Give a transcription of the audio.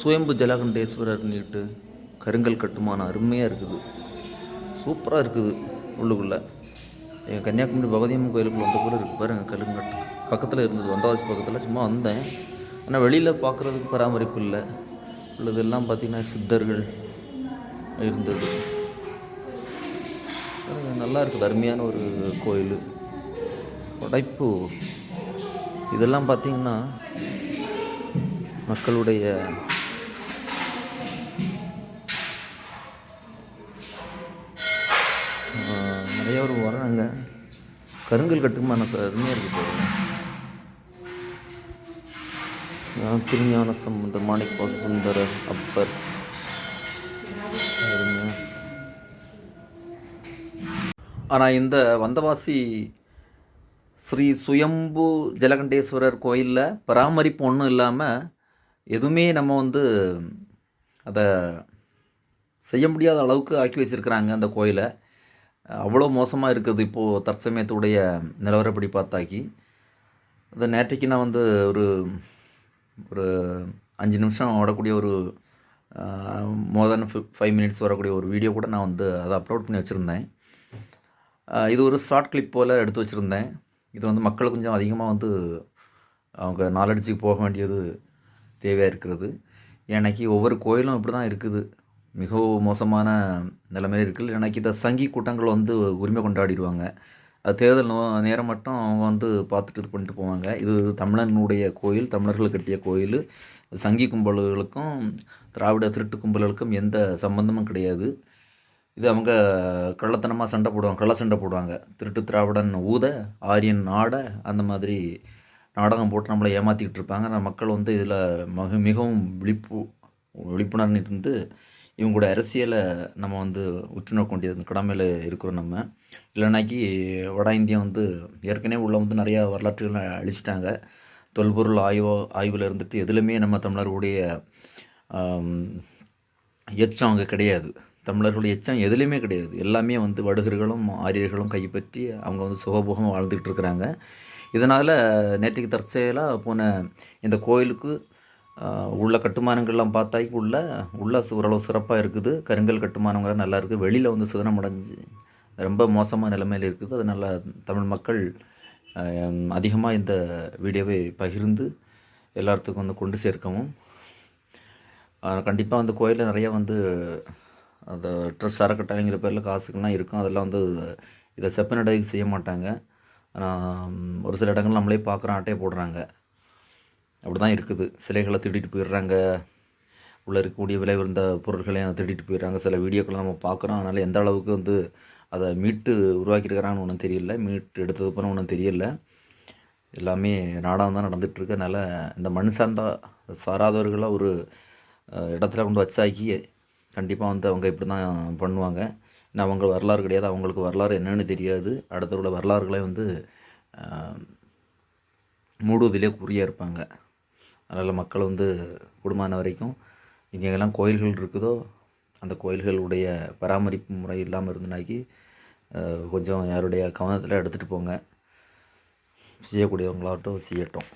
சுயம்பு ஜலகண்டேஸ்வரர்னுட்டு கருங்கல் கட்டுமானம் அருமையாக இருக்குது. சூப்பராக இருக்குது உள்ளுக்குள்ளே. எங்கள் கன்னியாகுமரி பகவதியம்மன் கோயிலுக்குள்ள வந்த கூட இருக்குது பாருங்கள் கருங்கட்டு பக்கத்தில் இருந்தது வந்தவாசி பக்கத்தில் சும்மா வந்தேன். ஆனால் வெளியில் பார்க்குறதுக்கு பராமரிப்பு இல்லை. உள்ளதெல்லாம் பார்த்திங்கன்னா சித்தர்கள் இருந்தது. நல்லா இருக்குது. அருமையான ஒரு கோயில். படைப்பு. இதெல்லாம் பார்த்திங்கன்னா மக்களுடைய ஆஹ், வராங்க கருங்கல் கட்டுமான அருமையாக இருக்குது பாருங்க திருஞான சம்பந்தர் மாணிக்க சுந்தரர் அப்பர். ஆனால் இந்த வந்தவாசி ஸ்ரீ சுயம்பு ஜலகண்டேஸ்வரர் கோயிலில் பராமரிப்பு ஒன்றும் இல்லாமல் எதுவுமே நம்ம வந்து அதை செய்ய முடியாத அளவுக்கு ஆக்கி வச்சுருக்கிறாங்க அந்த கோயிலை. அவ்வளோ மோசமாக இருக்குது இப்போது தற்சமயத்துடைய நிலவரப்படி பார்த்தாக்கி. இந்த நேற்றைக்கு நான் வந்து ஒரு ஒரு அஞ்சு நிமிஷம் ஓடக்கூடிய ஒரு மோர் தென் ஃபைவ் மினிட்ஸ் வரக்கூடிய ஒரு வீடியோ கூட நான் வந்து அதை அப்லோட் பண்ணி வச்சுருந்தேன். இது ஒரு ஷார்ட் கிளிப் போல் எடுத்து வச்சுருந்தேன். இது வந்து மக்கள் கொஞ்சம் அதிகமாக வந்து அவங்க நாலடிச்சுக்கு போக வேண்டியது தேவையாக இருக்கிறது. எனக்கு ஒவ்வொரு கோயிலும் இப்படி தான் இருக்குது. மிகவும் மோசமான நிலைமையில் இருக்குது எனக்கு இந்த சங்கி கூட்டங்கள் வந்து உரிமை கொண்டாடிடுவாங்க. அது தேர்தல் நோ- நேரம் மட்டும் அவங்க வந்து பார்த்துட்டு இது பண்ணிட்டு போவாங்க. இது தமிழனுடைய கோயில் தமிழர்கள் கட்டிய கோயில். சங்கி கும்பல்களுக்கும் திராவிட திருட்டு கும்பல்களுக்கும் எந்த சம்பந்தமும் கிடையாது. இது அவங்க கள்ளத்தனமாக சண்டை போடுவாங்க கள்ள சண்டை போடுவாங்க. திருட்டு திராவிடன் ஊத ஆரியன் ஆட அந்த மாதிரி நாடகம் போட்டு நம்மளை ஏமாற்றிக்கிட்டு இருப்பாங்க. ஆனால் மக்கள் வந்து இதில் மிக மிகவும் விழிப்பு விழிப்புணர்வு இருந்து இவங்களோட அரசியலை நம்ம வந்து உற்று நோக்க வேண்டியது கடமையில் இருக்கிறோம் நம்ம. இல்லைனாக்கி வட இந்தியா வந்து ஏற்கனவே உள்ள வந்து நிறையா வரலாற்றுகளை அழிச்சிட்டாங்க. தொல்பொருள் ஆய்வோ ஆய்வில் இருந்துட்டு எதுலையுமே நம்ம தமிழர்களுடைய எச்சம் அங்கே கிடையாது. தமிழர்களுடைய எச்சம் எதுலேயுமே கிடையாது. எல்லாமே வந்து வடுகர்களும் ஆரியர்களும் கைப்பற்றி அவங்க வந்து சுகபோகமாக வாழ்ந்துக்கிட்டு இருக்கிறாங்க. இதனால் நேற்றுக்கு தற்செயலாக போன இந்த கோயிலுக்கு உள்ள கட்டுமானங்கள்லாம் பார்த்தாக்கி உள்ள உள்ள ஓரளவு சிறப்பாக இருக்குது. கருங்கல் கட்டுமானங்கள் நல்லா இருக்குது. வெளியில் வந்து சிதனம் அடைஞ்சு ரொம்ப மோசமான நிலைமையில் இருக்குது. அதனால் தமிழ் மக்கள் அதிகமாக இந்த வீடியோவை பகிர்ந்து எல்லாத்துக்கும் வந்து கொண்டு சேர்க்கவும். கண்டிப்பாக வந்து கோயிலில் நிறையா வந்து அந்த ட்ரெஸ் அறக்கட்டளைங்கிற பேரில் காசுக்கெல்லாம் இருக்கும். அதெல்லாம் வந்து இதை செப்பனடைக்கு செய்ய மாட்டாங்க. ஆனால் ஒரு சில இடங்கள் நம்மளே பார்க்குறோம் அட்டையை போடுறாங்க. அப்படி தான் இருக்குது. சிலைகளை திருடிட்டு போயிடுறாங்க. உள்ளே இருக்கக்கூடிய விலை உயர்ந்த பொருட்களையும் திருடிட்டு போயிடுறாங்க. சில வீடியோக்களை நம்ம பார்க்குறோம். அதனால் எந்த அளவுக்கு வந்து அதை மீட்டு உருவாக்கியிருக்கிறாங்கன்னு ஒன்றும் தெரியல. மீட்டு எடுத்தது பண்ண ஒன்றும் தெரியல. எல்லாமே நாடகம் தான் நடந்துகிட்ருக்கு. அதனால் இந்த மண் சார்ந்த சாராதவர்களை ஒரு இடத்துல கொண்டு வச்சாக்கி கண்டிப்பாக வந்து அவங்க இப்படி தான் பண்ணுவாங்க. ஏன்னா அவங்க வரலாறு கிடையாது. அவங்களுக்கு வரலாறு என்னென்னு தெரியாது. அடுத்த உள்ள வரலாறுகளை வந்து மூடுவதிலே குறியாக இருப்பாங்க. அதனால் மக்கள் வந்து கூடுமான வரைக்கும் எங்கெங்கெல்லாம் கோயில்கள் இருக்குதோ அந்த கோயில்களுடைய பராமரிப்பு முறை இல்லாமல் இருந்தனாக்கி கொஞ்சம் யாருடைய கவனத்தில் எடுத்துகிட்டு போங்க. செய்யக்கூடியவங்களாகட்டும் செய்யட்டும்.